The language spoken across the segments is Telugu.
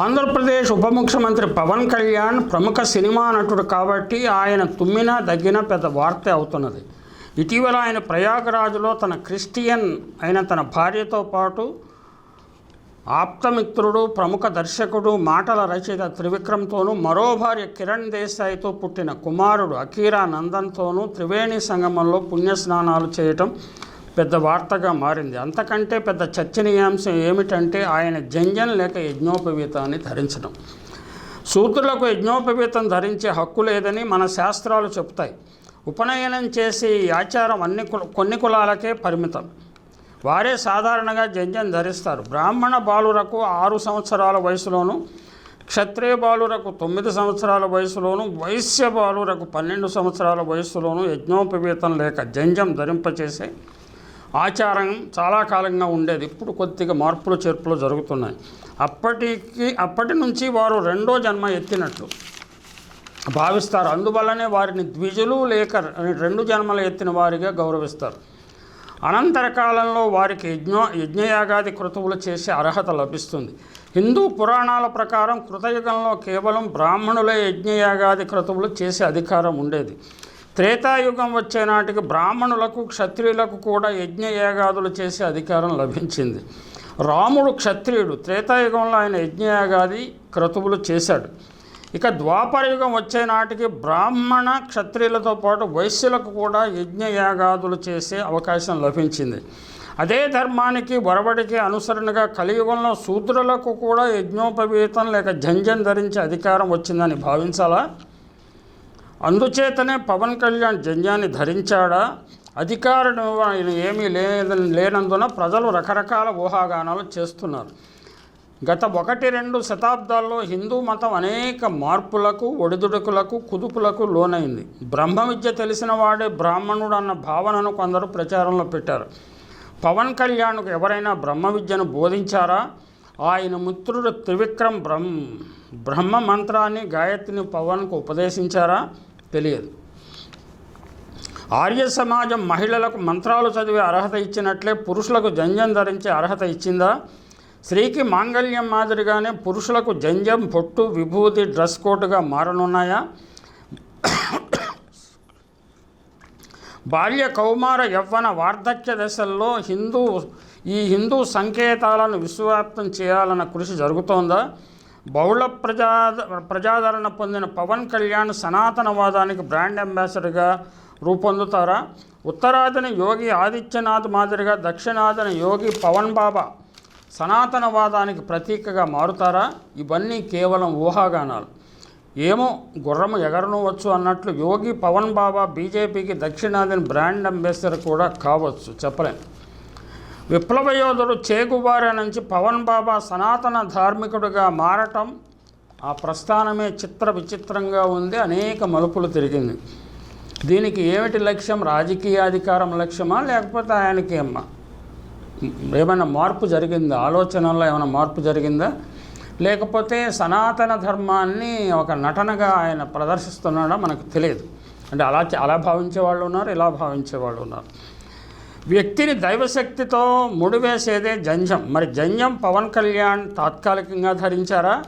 ఆంధ్రప్రదేశ్ ఉప ముఖ్యమంత్రి పవన్ కళ్యాణ్ ప్రముఖ సినిమా నటుడు కాబట్టి ఆయన తుమ్మిన దగ్గిన పెద్ద వార్త అవుతున్నది. ఇటీవల ఆయన ప్రయాగరాజులో తన క్రిస్టియన్ అయిన తన భార్యతో పాటు ఆప్తమిత్రుడు ప్రముఖ దర్శకుడు మాటల రచయిత త్రివిక్రమ్తోనూ మరో భార్య కిరణ్ దేశాయ్తో పుట్టిన కుమారుడు అకీరా నందన్తోనూ త్రివేణి సంగమంలో పుణ్యస్నానాలు చేయటం పెద్ద వార్తగా మారింది. అంతకంటే పెద్ద చర్చనీయాంశం ఏమిటంటే ఆయన జంజన్ లేక యజ్ఞోపవీతాన్ని ధరించడం. శూద్రులకు యజ్ఞోపవీతం ధరించే హక్కు లేదని మన శాస్త్రాలు చెప్తాయి ఉపనయనం చేసే ఈ ఆచారం అన్ని కుల కొన్ని కులాలకే పరిమితం. వారే సాధారణంగా జంజం ధరిస్తారు. బ్రాహ్మణ బాలురకు ఆరు సంవత్సరాల వయసులోను క్షత్రియ బాలురకు తొమ్మిది సంవత్సరాల వయసులోను వైశ్య బాలురకు పన్నెండు సంవత్సరాల వయసులోను యజ్ఞోపవీతం లేక జంజం ధరింపచేసే ఆచారం చాలా కాలంగా ఉండేది. ఇప్పుడు కొద్దిగా మార్పులు చేర్పులు జరుగుతున్నాయి. అప్పటికి అప్పటి నుంచి వారు రెండో జన్మ ఎత్తినట్లు భావిస్తారు. అందువల్లనే వారిని ద్విజులు లేక రెండు జన్మలు ఎత్తిన వారిగా గౌరవిస్తారు. అనంతర కాలంలో వారికి యజ్ఞ యజ్ఞయాగాది కృతువులు చేసే అర్హత లభిస్తుంది. హిందూ పురాణాల ప్రకారం కృతయుగంలో కేవలం బ్రాహ్మణులే యజ్ఞయాగాది క్రతువులు చేసే అధికారం ఉండేది. త్రేతాయుగం వచ్చే నాటికి బ్రాహ్మణులకు క్షత్రియులకు కూడా యజ్ఞ యాగాదులు చేసే అధికారం లభించింది. రాముడు క్షత్రియుడు. త్రేతాయుగంలో ఆయన యజ్ఞయాగాది క్రతువులు చేశాడు. ఇక ద్వాపరయుగం వచ్చే నాటికి బ్రాహ్మణ క్షత్రియులతో పాటు వైశ్యులకు కూడా యజ్ఞయాగాదులు చేసే అవకాశం లభించింది. అదే ధర్మానికి వరవడికి అనుసరణగా కలియుగంలో శూద్రులకు కూడా యజ్ఞోపవీతం లేక జంజం ధరించే అధికారం వచ్చిందని భావించాలా? అందుచేతనే పవన్ కళ్యాణ్ జంజాన్ని ధరించాడా? అధికారం ఆయన ఏమీ లేదని లేనందున ప్రజలు రకరకాల ఊహాగానాలు చేస్తున్నారు. గత ఒకటి రెండు శతాబ్దాల్లో హిందూ మతం అనేక మార్పులకు ఒడిదుడుకులకు కుదుపులకు లోనైంది. బ్రహ్మ విద్య తెలిసిన వాడే బ్రాహ్మణుడు అన్న భావనను కొందరు ప్రచారంలో పెట్టారు. పవన్ కళ్యాణ్కు ఎవరైనా బ్రహ్మ విద్యను బోధించారా? ఆయన మిత్రుడు త్రివిక్రమ్ బ్రహ్మ బ్రహ్మ మంత్రాన్ని గాయత్రిని పవన్కు ఉపదేశించారా? తెలియదు. ఆర్య సమాజం మహిళలకు మంత్రాలు చదివే అర్హత ఇచ్చినట్లే పురుషులకు జంజం ధరించే అర్హత ఇచ్చిందా? స్త్రీకి మాంగళ్యం మాదిరిగానే పురుషులకు జంజం పొట్టు విభూతి డ్రెస్ కోడ్గా మారనున్నాయా? బాల్య కౌమార యవ్వన వార్ధక్య దశల్లో హిందూ ఈ హిందూ సంకేతాలను విశ్వవ్యాప్తం చేయాలన్న కృషి జరుగుతోందా? బహుళ ప్రజా ప్రజాదరణ పొందిన పవన్ కళ్యాణ్ సనాతనవాదానికి బ్రాండ్ అంబాసిడర్గా రూపొందుతారా? ఉత్తరాదిన యోగి ఆదిత్యనాథ్ మాదిరిగా దక్షిణాదిన యోగి పవన్ బాబా సనాతనవాదానికి ప్రతీకగా మారుతారా? ఇవన్నీ కేవలం ఊహాగానాలు. ఏమో గుర్రము ఎగరనవచ్చు అన్నట్లు యోగి పవన్ బాబా బీజేపీకి దక్షిణాదిని బ్రాండ్ అంబాసిడర్ కూడా కావచ్చు. చెప్పలేం. విప్లవ యోధుడు చేగుబార నుంచి పవన్ బాబా సనాతన ధార్మికుడిగా మారటం ఆ ప్రస్థానమే చిత్ర విచిత్రంగా ఉంది అనేక మలుపులు తిరిగింది. దీనికి ఏమిటి లక్ష్యం? రాజకీయ అధికారం లక్ష్యమా? లేకపోతే ఆయనకి ఏమ్మా? ఏమైనా మార్పు జరిగిందా? ఆలోచనల్లో ఏమైనా మార్పు జరిగిందా? లేకపోతే సనాతన ధర్మాన్ని ఒక నటనగా ఆయన ప్రదర్శిస్తున్నాడా? మనకు తెలియదు. అంటే అలా అలా భావించే వాళ్ళు ఉన్నారు ఇలా భావించే వాళ్ళు ఉన్నారు. వ్యక్తిని దైవశక్తితో ముడివేసేదే జంజం. మరి జంజం పవన్ కళ్యాణ్ తాత్కాలికంగా ధరించారా?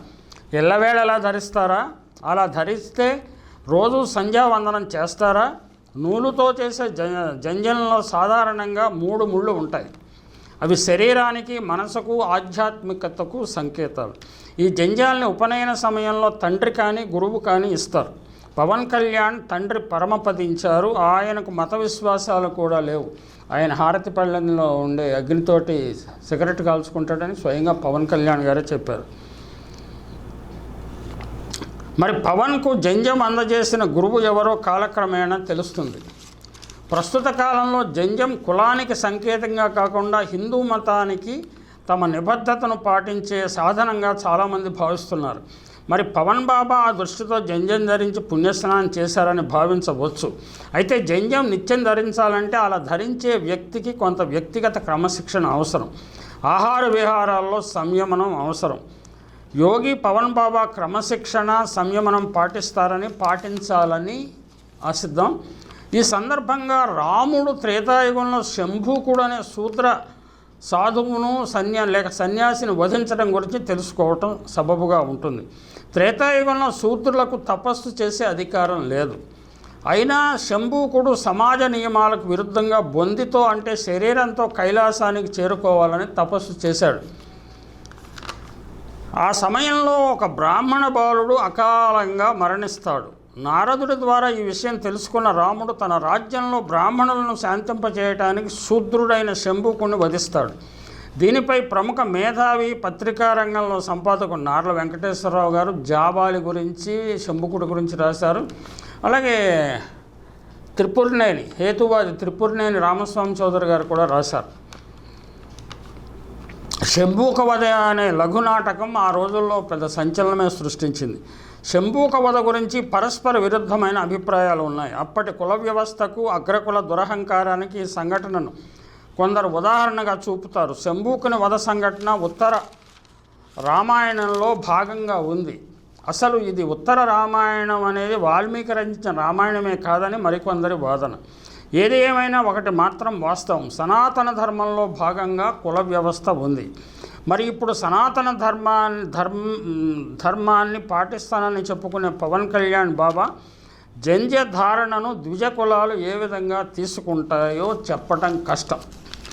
ఎల్లవేళలా ధరిస్తారా? అలా ధరిస్తే రోజు సంధ్యావందనం చేస్తారా? నూలుతో చేసే జ జంజంలో సాధారణంగా మూడు ముళ్ళు ఉంటాయి. అవి శరీరానికి మనసుకు ఆధ్యాత్మికతకు సంకేతాలు. ఈ జంజాలని ఉపనయన సమయంలో తండ్రి కానీ గురువు కానీ ఇస్తారు. పవన్ కళ్యాణ్ తండ్రి పరమపదించారు. ఆయనకు మత విశ్వాసాలు కూడా లేవు. ఆయన హారతి ఉండే అగ్నితోటి సిగరెట్ కాల్చుకుంటాడని స్వయంగా పవన్ కళ్యాణ్ గారే చెప్పారు. మరి పవన్కు జంజం అందజేసిన గురువు ఎవరో కాలక్రమేణా తెలుస్తుంది. ప్రస్తుత కాలంలో జంజం కులానికి సంకేతంగా కాకుండా హిందూ మతానికి తమ నిబద్ధతను పాటించే సాధనంగా చాలామంది భావిస్తున్నారు. మరి పవన్ బాబా ఆ దృష్టితో జంజం ధరించి పుణ్యస్నానం చేశారని భావించవచ్చు. అయితే జంజం నిత్యం ధరించాలంటే అలా ధరించే వ్యక్తికి కొంత వ్యక్తిగత క్రమశిక్షణ అవసరం. ఆహార విహారాల్లో సంయమనం అవసరం. యోగి పవన్ బాబా క్రమశిక్షణ సంయమనం పాటిస్తారని పాటించాలని ఆశిద్దాం. ఈ సందర్భంగా రాముడు త్రేతాయుగంలో శంభూకుడు అనే శూద్ర సాధువును సన్యా లేక సన్యాసిని వధించడం గురించి తెలుసుకోవటం సబబుగా ఉంటుంది. త్రేతాయుగంలో శూద్రులకు తపస్సు చేసే అధికారం లేదు. అయినా శంభూకుడు సమాజ నియమాలకు విరుద్ధంగా బొందితో అంటే శరీరంతో కైలాసానికి చేరుకోవాలని తపస్సు చేశాడు. ఆ సమయంలో ఒక బ్రాహ్మణ బాలుడు అకాలంగా మరణిస్తాడు. నారదుడి ద్వారా ఈ విషయం తెలుసుకున్న రాముడు తన రాజ్యంలో బ్రాహ్మణులను శాంతింపచేయటానికి శూద్రుడైన శంభుకుని వధిస్తాడు. దీనిపై ప్రముఖ మేధావి పత్రికా రంగంలో సంపాదకుడు నార్ల వెంకటేశ్వరరావు గారు జాబాలి గురించి శంభుకుడి గురించి రాశారు. అలాగే త్రిపురనేని హేతువాది త్రిపురనేని రామస్వామి చౌదరి గారు కూడా రాశారు. శంభూకవధ అనే లఘు నాటకం ఆ రోజుల్లో పెద్ద సంచలనమే సృష్టించింది. శంభూక వధ గురించి పరస్పర విరుద్ధమైన అభిప్రాయాలు ఉన్నాయి. అప్పటి కుల వ్యవస్థకు అగ్రకుల దురహంకారానికి ఈ సంఘటనను కొందరు ఉదాహరణగా చూపుతారు. శంభూకుని వధ సంఘటన ఉత్తర రామాయణంలో భాగంగా ఉంది. అసలు ఇది ఉత్తర రామాయణం అనేది వాల్మీకి రచించిన రామాయణమే కాదని మరికొందరి వాదన. ఏది ఏమైనా ఒకటి మాత్రం వాస్తవం. సనాతన ధర్మంలో భాగంగా కుల వ్యవస్థ ఉంది. మరి ఇప్పుడు సనాతన ధర్మాన్ని ధర్మ ధర్మాన్ని పాటిస్తానని చెప్పుకునే పవన్ కళ్యాణ్ బాబా జంజ ధారణను ద్విజ కులాలు ఏ విధంగా తీసుకుంటాయో చెప్పటం కష్టం.